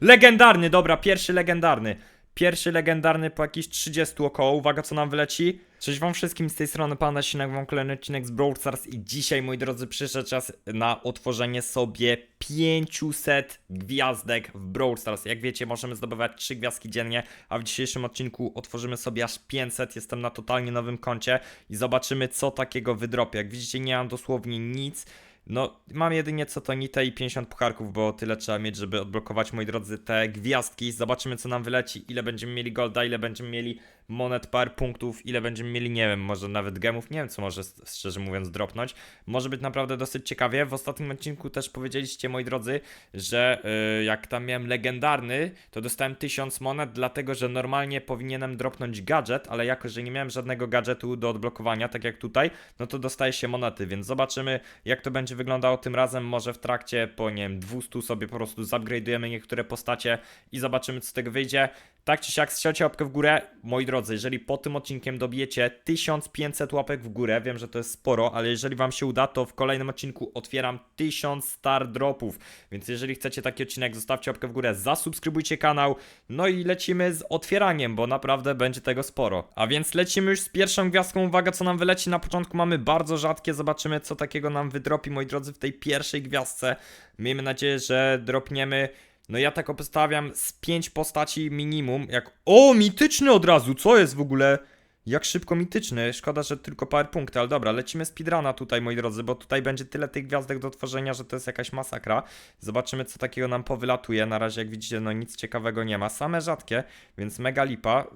Legendarny, dobra, pierwszy legendarny. Pierwszy legendarny po jakichś 30 około. Uwaga, co nam wyleci. Cześć wam wszystkim, z tej strony Panda Sinek, wam kolejny odcinek z Brawl Stars i dzisiaj, moi drodzy, przyszedł czas na otworzenie sobie 500 gwiazdek w Brawl Stars. Jak wiecie, możemy zdobywać 3 gwiazdki dziennie, a w dzisiejszym odcinku otworzymy sobie aż 500. Jestem na totalnie nowym koncie i zobaczymy, co takiego wydropię. Jak widzicie, nie mam dosłownie nic. No, mam jedynie co to nite i 50 pucharków, bo tyle trzeba mieć, żeby odblokować, moi drodzy, te gwiazdki. Zobaczymy, co nam wyleci, ile będziemy mieli golda, ile będziemy mieli monet, par punktów, ile będziemy mieli, nie wiem, może nawet gemów, nie wiem, co może, szczerze mówiąc, dropnąć. Może być naprawdę dosyć ciekawie. W ostatnim odcinku też powiedzieliście, moi drodzy, że yy, jak tam miałem legendarny, to dostałem 1000 monet, dlatego, że normalnie powinienem dropnąć gadżet, ale jako, że nie miałem żadnego gadżetu do odblokowania, tak jak tutaj, no to dostaje się monety, więc zobaczymy, jak to będzie wyglądało tym razem. Może w trakcie po, nie wiem, 200 sobie po prostu zupgrade'ujemy niektóre postacie i zobaczymy, co z tego wyjdzie. Tak czy siak, strzelcie łapkę w górę. Moi drodzy, jeżeli po tym odcinkiem dobijecie 1500 łapek w górę, wiem, że to jest sporo, ale jeżeli wam się uda, to w kolejnym odcinku otwieram 1000 star dropów. Więc jeżeli chcecie taki odcinek, zostawcie łapkę w górę, zasubskrybujcie kanał. No i lecimy z otwieraniem, bo naprawdę będzie tego sporo. A więc lecimy już z pierwszą gwiazdką. Uwaga, co nam wyleci. Na początku mamy bardzo rzadkie. Zobaczymy, co takiego nam wydropi, drodzy, w tej pierwszej gwiazdce. Miejmy nadzieję, że dropniemy. No ja tak obstawiam z 5 postaci minimum. Jak. O, mityczny od razu! Co jest w ogóle? Jak szybko mityczny. Szkoda, że tylko parę punkty, ale dobra, lecimy speedruna tutaj, moi drodzy, bo tutaj będzie tyle tych gwiazdek do tworzenia, że to jest jakaś masakra. Zobaczymy, co takiego nam powylatuje. Na razie, jak widzicie, no nic ciekawego nie ma. Same rzadkie, więc mega lipa.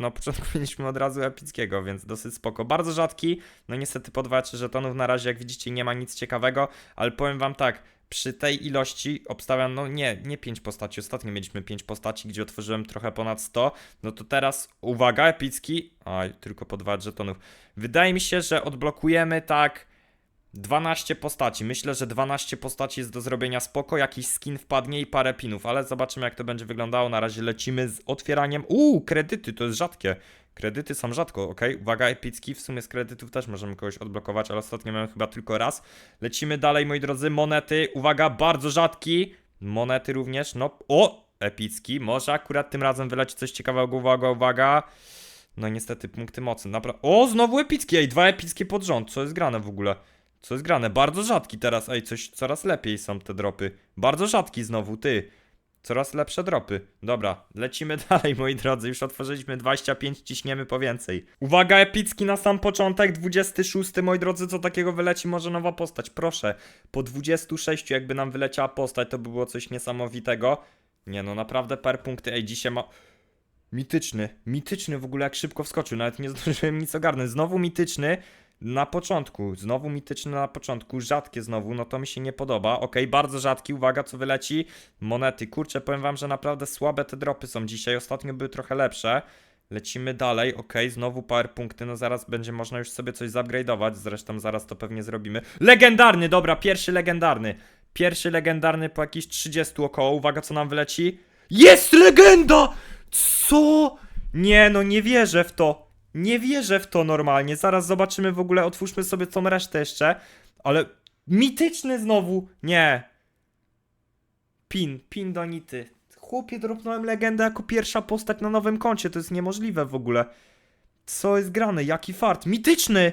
Na początku mieliśmy od razu epickiego, więc dosyć spoko. Bardzo rzadki. No niestety po 2-3 żetonów na razie, jak widzicie, nie ma nic ciekawego, ale powiem wam tak, przy tej ilości obstawiam, no nie, nie 5 postaci. Ostatnio mieliśmy 5 postaci, gdzie otworzyłem trochę ponad 100. No to teraz, uwaga, epicki. Oj, tylko po 2 żetonów. Wydaje mi się, że odblokujemy tak 12 postaci. Myślę, że 12 postaci jest do zrobienia spoko. Jakiś skin wpadnie i parę pinów, ale zobaczymy, jak to będzie wyglądało. Na razie lecimy z otwieraniem. Uuu, kredyty, to jest rzadkie. Kredyty są rzadko, ok? Uwaga, epicki. W sumie z kredytów też możemy kogoś odblokować, ale ostatnio miałem chyba tylko raz. Lecimy dalej, moi drodzy. Monety. Uwaga, bardzo rzadki. Monety również. No, o! Epicki. Może akurat tym razem wyleci coś ciekawego. Uwaga, uwaga. No niestety punkty mocy. Napra- o, znowu epickie. Ej, dwa epickie pod rząd. Co jest grane w ogóle? Co jest grane? Bardzo rzadki teraz. Ej, coś coraz lepiej są te dropy. Bardzo rzadki znowu, ty. Coraz lepsze dropy. Dobra, lecimy dalej, moi drodzy. Już otworzyliśmy 25, ciśniemy po więcej. Uwaga, epicki na sam początek, 26, moi drodzy, co takiego wyleci? Może nowa postać, proszę. Po 26 jakby nam wyleciała postać, to by było coś niesamowitego. Nie no, naprawdę per punkty. Ej, dzisiaj ma... Mityczny, mityczny w ogóle jak szybko wskoczył, nawet nie zdążyłem nic ogarnąć. Znowu mityczny na początku, znowu mityczny na początku, rzadkie znowu, no to mi się nie podoba. Okej, bardzo rzadki, uwaga co wyleci. Monety, kurczę, powiem wam, że naprawdę słabe te dropy są dzisiaj, ostatnio były trochę lepsze. Lecimy dalej, okej, znowu power punkty, no zaraz będzie można już sobie coś zupgrade'ować, zresztą zaraz to pewnie zrobimy. Legendarny, dobra, pierwszy legendarny. Pierwszy legendarny po jakichś 30 około, uwaga co nam wyleci. Jest legenda! Co? Nie, no nie wierzę w to. Nie wierzę w to normalnie. Zaraz zobaczymy w ogóle, otwórzmy sobie tą resztę jeszcze. Ale mityczny znowu. Nie. Pin, pin do nity. Chłopie, dropnąłem legendę jako pierwsza postać na nowym koncie. To jest niemożliwe w ogóle. Co jest grane? Jaki fart? Mityczny!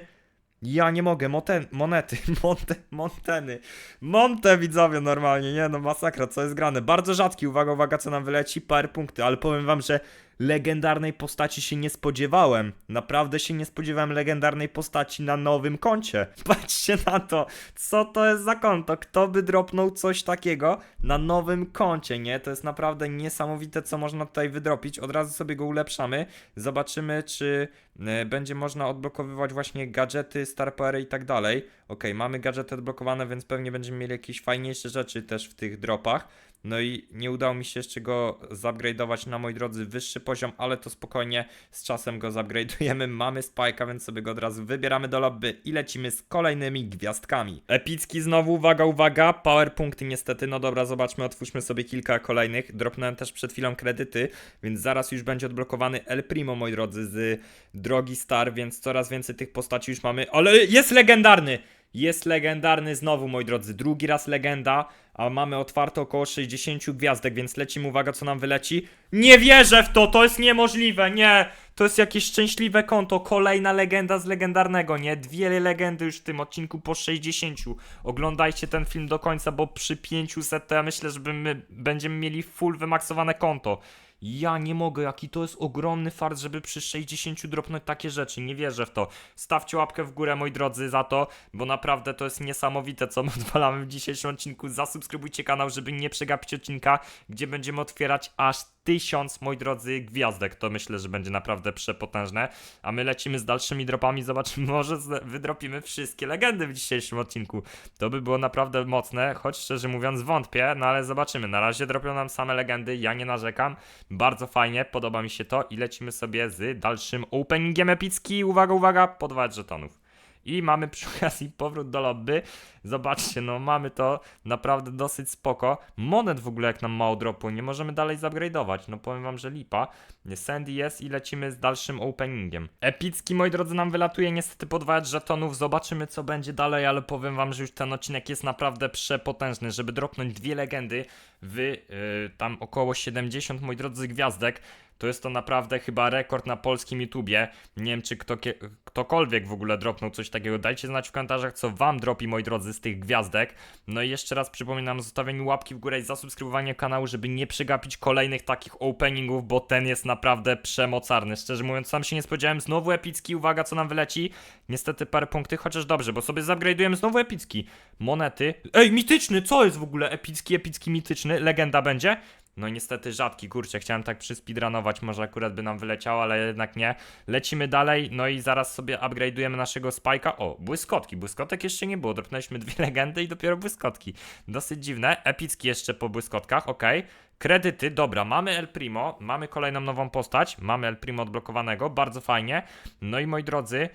Ja nie mogę, moten, monety, monte, monteny. Monte widzowie normalnie, nie no masakra, co jest grane. Bardzo rzadki, uwaga, uwaga, co nam wyleci, parę punkty, ale powiem wam, że legendarnej postaci się nie spodziewałem. Naprawdę się nie spodziewałem legendarnej postaci na nowym koncie. Patrzcie na to, co to jest za konto, kto by dropnął coś takiego na nowym koncie, nie? To jest naprawdę niesamowite, co można tutaj wydropić. Od razu sobie go ulepszamy, zobaczymy, czy e, będzie można odblokowywać właśnie gadżety, star powery i tak dalej. Okej, mamy gadżety odblokowane, więc pewnie będziemy mieli jakieś fajniejsze rzeczy też w tych dropach. No i nie udało mi się jeszcze go zupgrade'ować na, moi drodzy, wyższy poziom, ale to spokojnie z czasem go zupgrade'ujemy. Mamy spajka, więc sobie go od razu wybieramy do lobby i lecimy z kolejnymi gwiazdkami. Epicki znowu, uwaga, uwaga, power punkty niestety. No dobra, zobaczmy, otwórzmy sobie kilka kolejnych. Dropnąłem też przed chwilą kredyty, więc zaraz już będzie odblokowany El Primo, moi drodzy, z drogi Star, więc coraz więcej tych postaci już mamy. Ale jest legendarny! Jest legendarny znowu, moi drodzy, drugi raz legenda, a mamy otwarte około 60 gwiazdek, więc lecimy, uwaga, co nam wyleci. Nie wierzę w to, to jest niemożliwe, nie! To jest jakieś szczęśliwe konto, kolejna legenda z legendarnego, nie? Dwie legendy już w tym odcinku po 60. Oglądajcie ten film do końca, bo przy 500 to ja myślę, że my będziemy mieli full wymaksowane konto. Ja nie mogę, jaki to jest ogromny fart, żeby przy 60 dropnąć takie rzeczy. Nie wierzę w to. Stawcie łapkę w górę, moi drodzy, za to, bo naprawdę to jest niesamowite, co my odwalamy w dzisiejszym odcinku. Zasubskrybujcie kanał, żeby nie przegapić odcinka, gdzie będziemy otwierać aż tysiąc, moi drodzy, gwiazdek. To myślę, że będzie naprawdę przepotężne. A my lecimy z dalszymi dropami. Zobaczymy, może wydropimy wszystkie legendy w dzisiejszym odcinku. To by było naprawdę mocne, choć szczerze mówiąc wątpię, no ale zobaczymy. Na razie dropią nam same legendy, ja nie narzekam. Bardzo fajnie, podoba mi się to i lecimy sobie z dalszym openingiem epicki. Uwaga, uwaga, po 2 żetonów. I mamy przy okazji powrót do lobby. Zobaczcie, no mamy to naprawdę dosyć spoko. Monet w ogóle jak nam mało dropu, nie możemy dalej zupgrade'ować. No powiem wam, że lipa. Sandy jest i lecimy z dalszym openingiem. Epicki, moi drodzy, nam wylatuje niestety po 2 żetonów. Zobaczymy co będzie dalej, ale powiem wam, że już ten odcinek jest naprawdę przepotężny. Żeby dropnąć dwie legendy w yy, tam około 70, moi drodzy, gwiazdek. To jest to naprawdę chyba rekord na polskim YouTubie. Nie wiem, czy kto, ktokolwiek w ogóle dropnął coś takiego. Dajcie znać w komentarzach, co wam dropi, moi drodzy, z tych gwiazdek. No i jeszcze raz przypominam o zostawieniu łapki w górę i zasubskrybowanie kanału, żeby nie przegapić kolejnych takich openingów, bo ten jest naprawdę przemocarny. Szczerze mówiąc, sam się nie spodziewałem. Znowu epicki, uwaga, co nam wyleci. Niestety parę punktów, chociaż dobrze, bo sobie zupgrade'ujemy znowu epicki. Monety. Ej, mityczny, co jest w ogóle? Epicki, epicki, mityczny. Legenda będzie? No niestety rzadki, kurczę, chciałem tak przyspeedrunować, może akurat by nam wyleciało, ale jednak nie. Lecimy dalej, no i zaraz sobie upgrade'ujemy naszego Spike'a. O, błyskotki, błyskotek jeszcze nie było, dropnęliśmy dwie legendy i dopiero błyskotki. Dosyć dziwne, epicki jeszcze po błyskotkach, okej. Kredyty, dobra, mamy El Primo, mamy kolejną nową postać, mamy El Primo odblokowanego, bardzo fajnie. No i moi drodzy,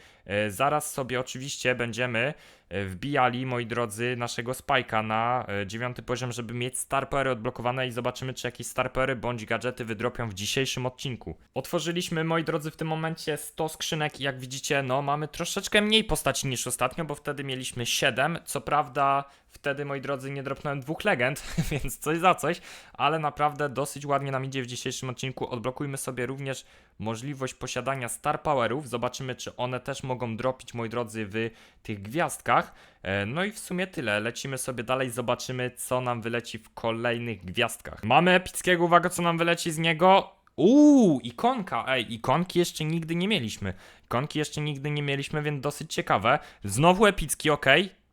zaraz sobie oczywiście będziemy e, wbijali, moi drodzy, naszego Spike'a na e, dziewiąty poziom, żeby mieć Star Powery odblokowane i zobaczymy, czy jakieś Star Powery bądź gadżety wydropią w dzisiejszym odcinku. Otworzyliśmy, moi drodzy, w tym momencie 100 skrzynek i jak widzicie, no mamy troszeczkę mniej postaci niż ostatnio, bo wtedy mieliśmy 7. Co prawda, wtedy, moi drodzy, nie dropnąłem dwóch legend, więc coś za coś, ale naprawdę dosyć ładnie nam idzie w dzisiejszym odcinku. Odblokujmy sobie również możliwość posiadania Star Powerów. Zobaczymy, czy one też mogą dropić, moi drodzy, w tych gwiazdkach. E, No i w sumie tyle. Lecimy sobie dalej, zobaczymy, co nam wyleci w kolejnych gwiazdkach. Mamy epickiego, uwaga, co nam wyleci z niego. Uuu, ikonka, ej, ikonki jeszcze nigdy nie mieliśmy. Ikonki jeszcze nigdy nie mieliśmy, więc dosyć ciekawe. Znowu epicki, ok.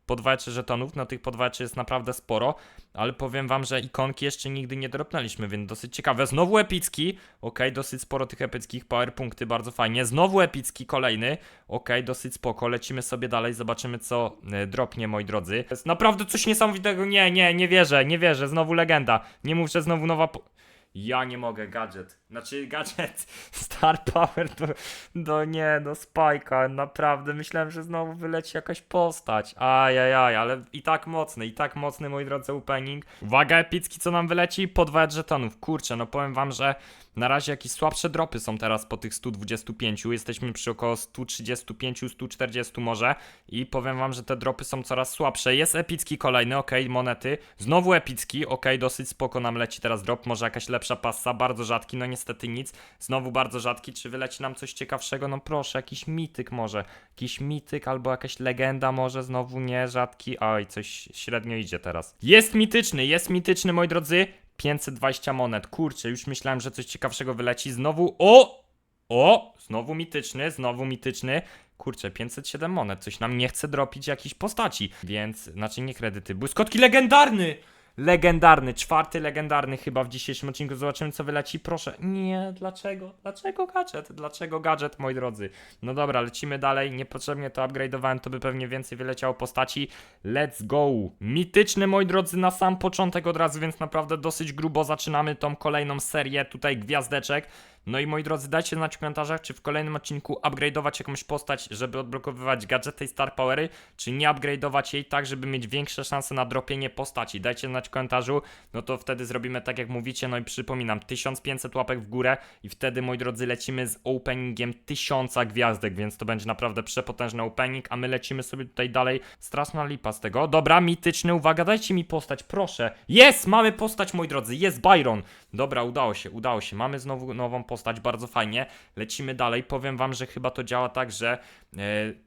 Po 2 czy żetonów, no tych po 2 jest naprawdę sporo, ale powiem wam, że ikonki jeszcze nigdy nie dropnęliśmy, więc dosyć ciekawe. Znowu epicki, ok, dosyć sporo tych epickich power punkty, bardzo fajnie. Znowu epicki kolejny, ok, dosyć spoko. Lecimy sobie dalej, zobaczymy co e, dropnie, moi drodzy. Jest naprawdę coś niesamowitego, nie, nie, nie wierzę, nie wierzę, znowu legenda. Nie mów, że znowu nowa... Po... Ja nie mogę, gadżet. Znaczy, gadżet Star Power do, do nie, do Spike'a. Naprawdę, myślałem, że znowu wyleci jakaś postać. Ajajaj, ale i tak mocny, i tak mocny, moi drodzy, opening. Uwaga, epicki, co nam wyleci? Po 2 żetonów. Kurczę, no powiem wam, że na razie jakieś słabsze dropy są teraz po tych 125. Jesteśmy przy około 135, 140 może. I powiem wam, że te dropy są coraz słabsze. Jest epicki kolejny, ok, monety. Znowu epicki, ok, dosyć spoko nam leci teraz drop. Może jakaś lepsza passa, bardzo rzadki, no niestety nic. Znowu bardzo rzadki. Czy wyleci nam coś ciekawszego? No proszę, jakiś mityk może. Jakiś mityk albo jakaś legenda może. Znowu nie, rzadki. Oj, coś średnio idzie teraz. Jest mityczny, jest mityczny, moi drodzy. 520 monet. Kurczę, już myślałem, że coś ciekawszego wyleci. Znowu. O! O! Znowu mityczny, znowu mityczny. Kurczę, 507 monet. Coś nam nie chce dropić jakiejś postaci. Więc, znaczy nie kredyty. Błyskotki legendarny! Legendarny, czwarty legendarny chyba w dzisiejszym odcinku. Zobaczymy, co wyleci. Proszę. Nie, dlaczego? Dlaczego gadżet? Dlaczego gadżet, moi drodzy? No dobra, lecimy dalej. Niepotrzebnie to upgrade'owałem, to by pewnie więcej wyleciało postaci. Let's go! Mityczny, moi drodzy, na sam początek od razu, więc naprawdę dosyć grubo zaczynamy tą kolejną serię tutaj gwiazdeczek. No i moi drodzy, dajcie znać w komentarzach, czy w kolejnym odcinku upgrade'ować jakąś postać, żeby odblokowywać gadżety i star powery, czy nie upgrade'ować jej tak, żeby mieć większe szanse na dropienie postaci. Dajcie znać w komentarzu, no to wtedy zrobimy tak jak mówicie, no i przypominam, 1500 łapek w górę i wtedy, moi drodzy, lecimy z openingiem 1000 gwiazdek, więc to będzie naprawdę przepotężny opening, a my lecimy sobie tutaj dalej. Straszna lipa z tego. Dobra, mityczny, uwaga, dajcie mi postać, proszę. Jest, mamy postać, moi drodzy, jest Byron. Dobra, udało się, udało się. Mamy znowu nową postać, bardzo fajnie. Lecimy dalej. Powiem wam, że chyba to działa tak, że e,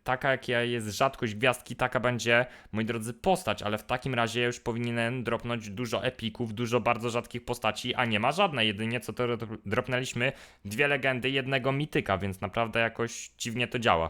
taka jaka jest rzadkość gwiazdki, taka będzie, moi drodzy, postać, ale w takim razie już powinienem dropnąć dużo epików, dużo bardzo rzadkich postaci, a nie ma żadnej. Jedynie co to dropnęliśmy dwie legendy, jednego mityka, więc naprawdę jakoś dziwnie to działa.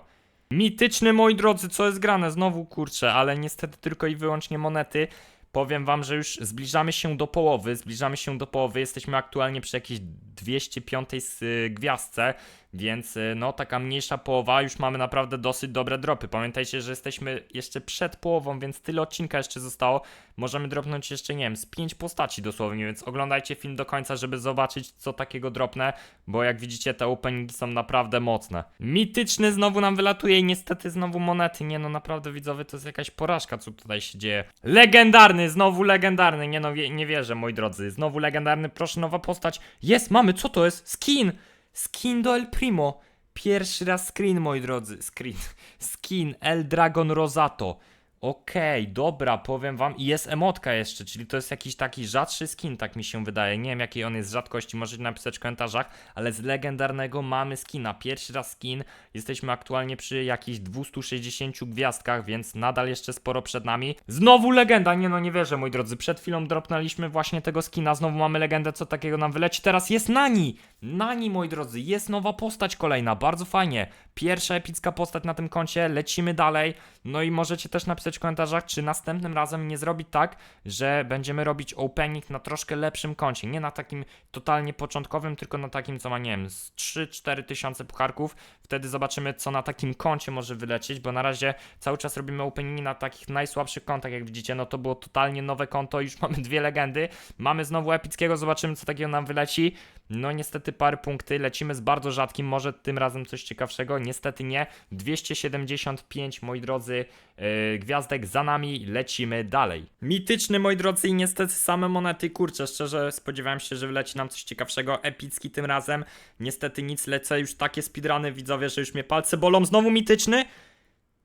Mityczny, moi drodzy, co jest grane? Znowu kurczę, ale niestety tylko i wyłącznie monety. Powiem wam, że już zbliżamy się do połowy, zbliżamy się do połowy, jesteśmy aktualnie przy jakiejś 205 s- y, gwiazdce, więc y, no taka mniejsza połowa, już mamy naprawdę dosyć dobre dropy. Pamiętajcie, że jesteśmy jeszcze przed połową, więc tyle odcinka jeszcze zostało. Możemy dropnąć jeszcze, nie wiem, z 5 postaci dosłownie, więc oglądajcie film do końca, żeby zobaczyć co takiego dropnę, bo jak widzicie te openingi są naprawdę mocne. Mityczny znowu nam wylatuje i niestety znowu monety, nie no naprawdę widzowie, to jest jakaś porażka co tutaj się dzieje. Legendarny, znowu legendarny, nie no nie wierzę moi drodzy, znowu legendarny, proszę nowa postać. Jest, mamy, co to jest? Skin! Skin do El Primo. Pierwszy raz screen, moi drodzy. Screen. Skin El Dragon Rosato. Okej, dobra, powiem wam. I jest emotka jeszcze, czyli to jest jakiś taki rzadszy skin, tak mi się wydaje. Nie wiem, jakiej on jest rzadkości, możecie napisać w komentarzach, ale z legendarnego mamy skina. Pierwszy raz skin. Jesteśmy aktualnie przy jakichś 260 gwiazdkach, więc nadal jeszcze sporo przed nami. Znowu legenda, nie no, nie wierzę, moi drodzy. Przed chwilą dropnęliśmy właśnie tego skina, znowu mamy legendę, co takiego nam wyleci. Teraz jest Nani! Nani, moi drodzy, jest nowa postać kolejna, bardzo fajnie. Pierwsza epicka postać na tym koncie, lecimy dalej. No i możecie też napisać w komentarzach, czy następnym razem nie zrobić tak, że będziemy robić opening na troszkę lepszym koncie. Nie na takim totalnie początkowym, tylko na takim, co ma, nie wiem, z 3-4 tysiące pucharków. Wtedy zobaczymy, co na takim koncie może wylecieć, bo na razie cały czas robimy openingi na takich najsłabszych kontach, jak widzicie. No to było totalnie nowe konto, już mamy dwie legendy. Mamy znowu epickiego, zobaczymy, co takiego nam wyleci. No niestety parę punkty, lecimy z bardzo rzadkim, może tym razem coś ciekawszego, niestety nie. 275, moi drodzy, yy, gwiazdek za nami, lecimy dalej. Mityczny, moi drodzy, i niestety same monety, kurczę, szczerze spodziewałem się, że wyleci nam coś ciekawszego, epicki tym razem. Niestety nic, lecę już takie speedruny, widzowie, że już mnie palce bolą. Znowu mityczny?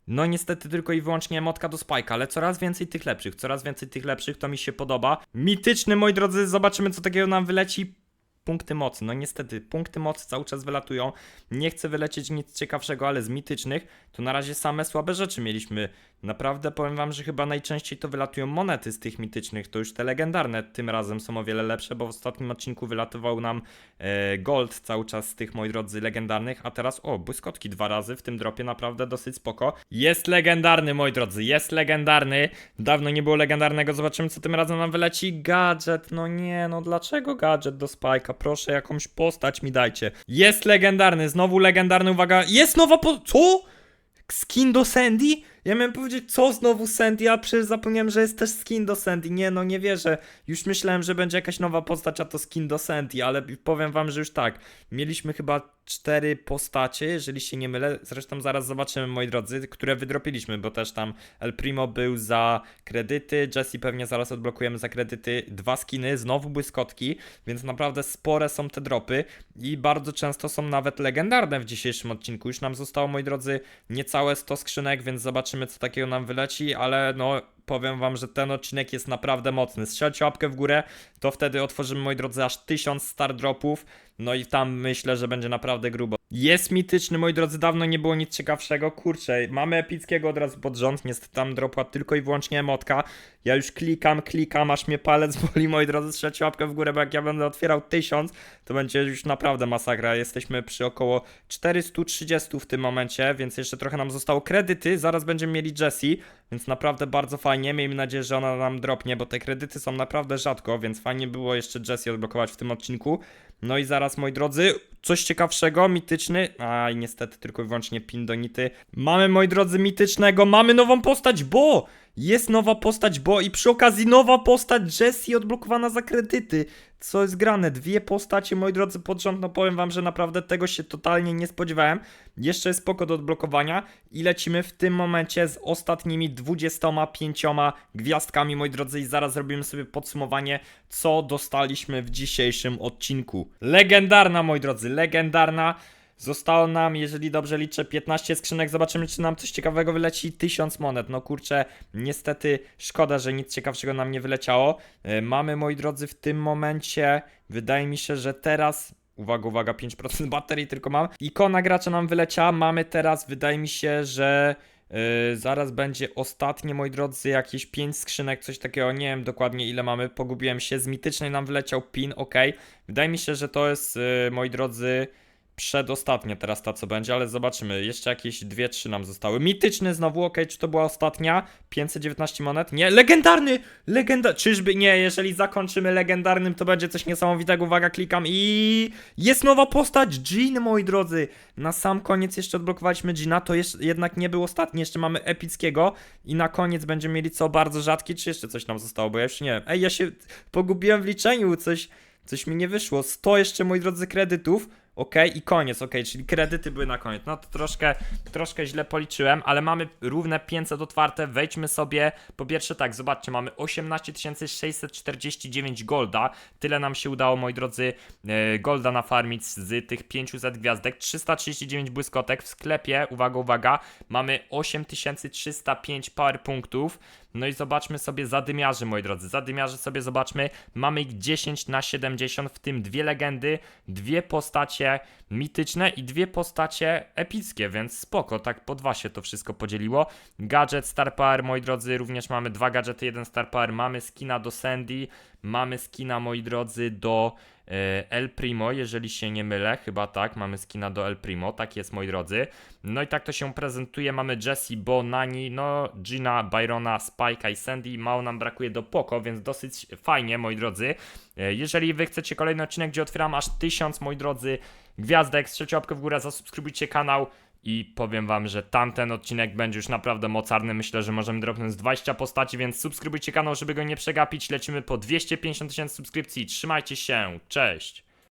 No niestety tylko i wyłącznie emotka do Spike'a, ale coraz więcej tych lepszych, coraz więcej tych lepszych, to mi się podoba. Mityczny, moi drodzy, zobaczymy co takiego nam wyleci. Punkty mocy, no niestety, punkty mocy cały czas wylatują. Nie chcę wylecieć nic ciekawszego, ale z mitycznych to na razie same słabe rzeczy mieliśmy. Naprawdę powiem wam, że chyba najczęściej to wylatują monety z tych mitycznych, to już te legendarne tym razem są o wiele lepsze, bo w ostatnim odcinku wylatywał nam e, gold cały czas z tych, moi drodzy, legendarnych, a teraz, o, błyskotki dwa razy w tym dropie, naprawdę dosyć spoko. Jest legendarny, moi drodzy, jest legendarny. Dawno nie było legendarnego, zobaczymy co tym razem nam wyleci. Gadżet, no nie, no dlaczego gadżet do Spike'a? Proszę, jakąś postać mi dajcie. Jest legendarny, znowu legendarny, uwaga, jest nowa po... Co? Skin do Sandy? Ja miałem powiedzieć, co znowu Sandy, a przecież zapomniałem, że jest też skin do Sandy. Nie, no nie wierzę. Już myślałem, że będzie jakaś nowa postać, a to skin do Sandy, ale powiem wam, że już tak. Mieliśmy chyba cztery postacie, jeżeli się nie mylę. Zresztą zaraz zobaczymy, moi drodzy, które wydropiliśmy, bo też tam El Primo był za kredyty, Jesse pewnie zaraz odblokujemy za kredyty. Dwa skiny, znowu błyskotki, więc naprawdę spore są te dropy i bardzo często są nawet legendarne w dzisiejszym odcinku. Już nam zostało, moi drodzy, niecałe 100 skrzynek, więc zobaczymy, co takiego nam wyleci, ale no powiem wam, że ten odcinek jest naprawdę mocny. Strzelcie łapkę w górę, to wtedy otworzymy, moi drodzy, aż 1000 star dropów. No i tam myślę, że będzie naprawdę grubo. Jest mityczny, moi drodzy, dawno nie było nic ciekawszego. Kurczę, mamy epickiego od razu pod rząd. Niestety tam dropła tylko i wyłącznie emotka. Ja już klikam, klikam, aż mnie palec boli, moi drodzy. Strzelcie łapkę w górę, bo jak ja będę otwierał 1000, to będzie już naprawdę masakra. Jesteśmy przy około 430 w tym momencie, więc jeszcze trochę nam zostało kredyty. Zaraz będziemy mieli Jessie, więc naprawdę bardzo fajnie. Miejmy nadzieję, że ona nam dropnie, bo te kredyty są naprawdę rzadko, więc fajnie było jeszcze Jessie odblokować w tym odcinku. No i zaraz, moi drodzy, coś ciekawszego, mityczny. A i niestety tylko i wyłącznie pindonity. Mamy, moi drodzy, mitycznego, mamy nową postać, bo jest nowa postać, bo i przy okazji nowa postać Jessie odblokowana za kredyty. Co jest grane? Dwie postacie, moi drodzy, pod rząd. No powiem wam, że naprawdę tego się totalnie nie spodziewałem. Jeszcze jest spoko do odblokowania i lecimy w tym momencie z ostatnimi 25 gwiazdkami, moi drodzy, i zaraz zrobimy sobie podsumowanie, co dostaliśmy w dzisiejszym odcinku. Legendarna, moi drodzy, legendarna. Zostało nam, jeżeli dobrze liczę, 15 skrzynek. Zobaczymy, czy nam coś ciekawego wyleci. 1000 monet. No kurczę, niestety szkoda, że nic ciekawszego nam nie wyleciało. E, Mamy, moi drodzy, w tym momencie, wydaje mi się, że teraz. Uwaga, uwaga, 5% baterii tylko mam. Ikona gracza nam wyleciała. Mamy teraz, wydaje mi się, że. Yy, zaraz będzie ostatnie, moi drodzy, jakieś 5 skrzynek, coś takiego, nie wiem dokładnie ile mamy, pogubiłem się, z mitycznej nam wyleciał pin, ok, wydaje mi się, że to jest, yy, moi drodzy, przedostatnia teraz ta co będzie, ale zobaczymy, jeszcze jakieś 2-3 nam zostały, mityczny znowu, ok, czy to była ostatnia, 519 monet, nie, legendarny, legenda, czyżby, nie, jeżeli zakończymy legendarnym, to będzie coś niesamowitego, uwaga, klikam i jest nowa postać, Jean, moi drodzy, na sam koniec jeszcze odblokowaliśmy Gina, to jeszcze, jednak nie był ostatni, jeszcze mamy epickiego i na koniec będziemy mieli co bardzo rzadki, czy jeszcze coś nam zostało, bo ja już nie wiem. Ej, ja się pogubiłem w liczeniu, coś, coś mi nie wyszło. 100 jeszcze, moi drodzy, kredytów. Okej, i koniec, okej, czyli kredyty były na koniec. No to troszkę, troszkę źle policzyłem, ale mamy równe 500 otwarte. Wejdźmy sobie. Po pierwsze, tak, zobaczcie, mamy 18 649 golda. Tyle nam się udało, moi drodzy, e, golda nafarmić z tych 500 gwiazdek. 339 błyskotek w sklepie. Uwaga, uwaga, mamy 8305 power punktów. No i zobaczmy sobie zadymiarzy, moi drodzy. Zadymiarzy sobie zobaczmy. Mamy ich 10 na 70, w tym dwie legendy, dwie postacie mityczne i dwie postacie epickie, więc spoko, tak po dwa się to wszystko podzieliło. Gadżet Star Power, moi drodzy, również mamy dwa gadżety, jeden Star Power, mamy skina do Sandy, mamy skina, moi drodzy, do e, El Primo, jeżeli się nie mylę, chyba tak, mamy skina do El Primo, tak jest, moi drodzy. No i tak to się prezentuje, mamy Jessie, Bo, Nani, no Gina, Byrona, Spike'a i Sandy, mało nam brakuje do Poco, więc dosyć fajnie, moi drodzy. E, Jeżeli wy chcecie kolejny odcinek, gdzie otwieram aż 1000, moi drodzy, gwiazdek, strzelcie łapkę w górę, zasubskrybujcie kanał i powiem wam, że tamten odcinek będzie już naprawdę mocarny. Myślę, że możemy dropnąć z 20 postaci, więc subskrybujcie kanał, żeby go nie przegapić. Lecimy po 250 tysięcy subskrypcji. Trzymajcie się, cześć!